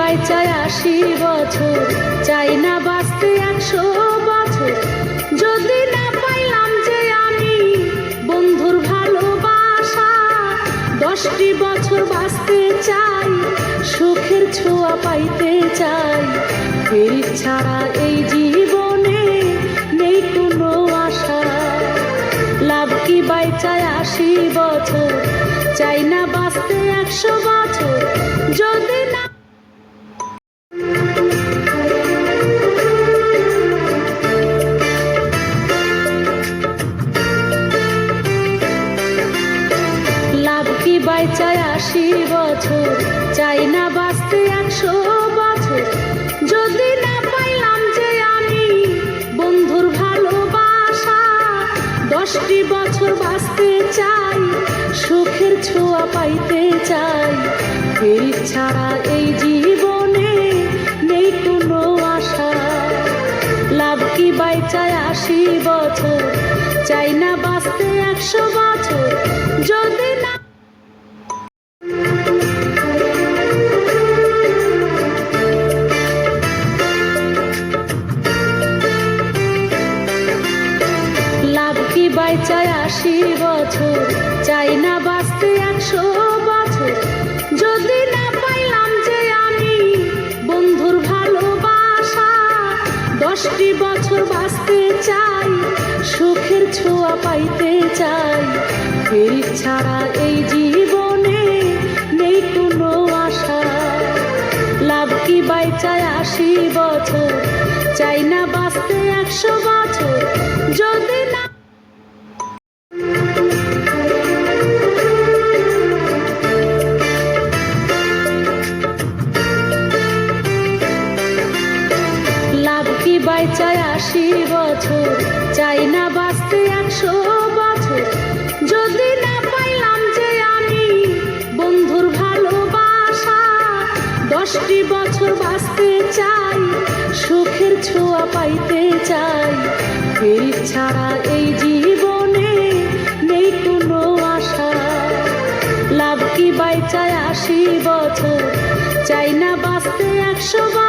আশি বছর, চাই না বাঁচতে একশো বছর। যদি না পাইলাম যে আমি বন্ধুর ভালোবাসা, দশটি বছর বাঁচতে চাই, সুখের ছোঁয়া পাইতে চাই। ফেরি ছাড়া এই জীবনে নেই কোনো আশা। লাভ কি বাইচায় আশি বছর, চাই না বাঁচতে একশো বছর কি বাইচায় আশি বছর। চাই না বাঁচতে একশো বছর। যদি না পাইলাম যে আমি বন্ধুর ভালোবাসা, দশটি বছর বাঁচতে চাই, সুখের ছোঁয়া পাইতে চাই। ফেরি ছাড়া এই জীবনে নেই কোনো আশা। লাভ কি বাইচায় আশি বছর। চাই না বাঁচতে একশো বছর। কি বাইচায় আশি বছর। চাই না বাঁচতে একশো বছর। যদি না পাইলাম যে আমি বন্ধুর ভালোবাসা, দশটি বছর বাঁচতে চাই, সুখের ছোঁয়া পাইতে চাই। ফেরি ছাড়া এই জীবনে নেই কোনো আশা। লাভ কি বাইচায় আশি বছর? চাই না বাঁচতে একশো বছর। যদি কি বাইচায় আশি বছর। চাই না বাঁচতে একশো বছর। যদি না পাইলাম যে আমি বন্ধুর ভালোবাসা, দশটি বছর বাঁচতে চাই, সুখের ছোঁয়া পাইতে চাই। ফেরি ছাড়া এই জীবনে নেই কোনো আশা। লাভ কি বাইচায় আশি বছর? চাই না বাঁচতে একশো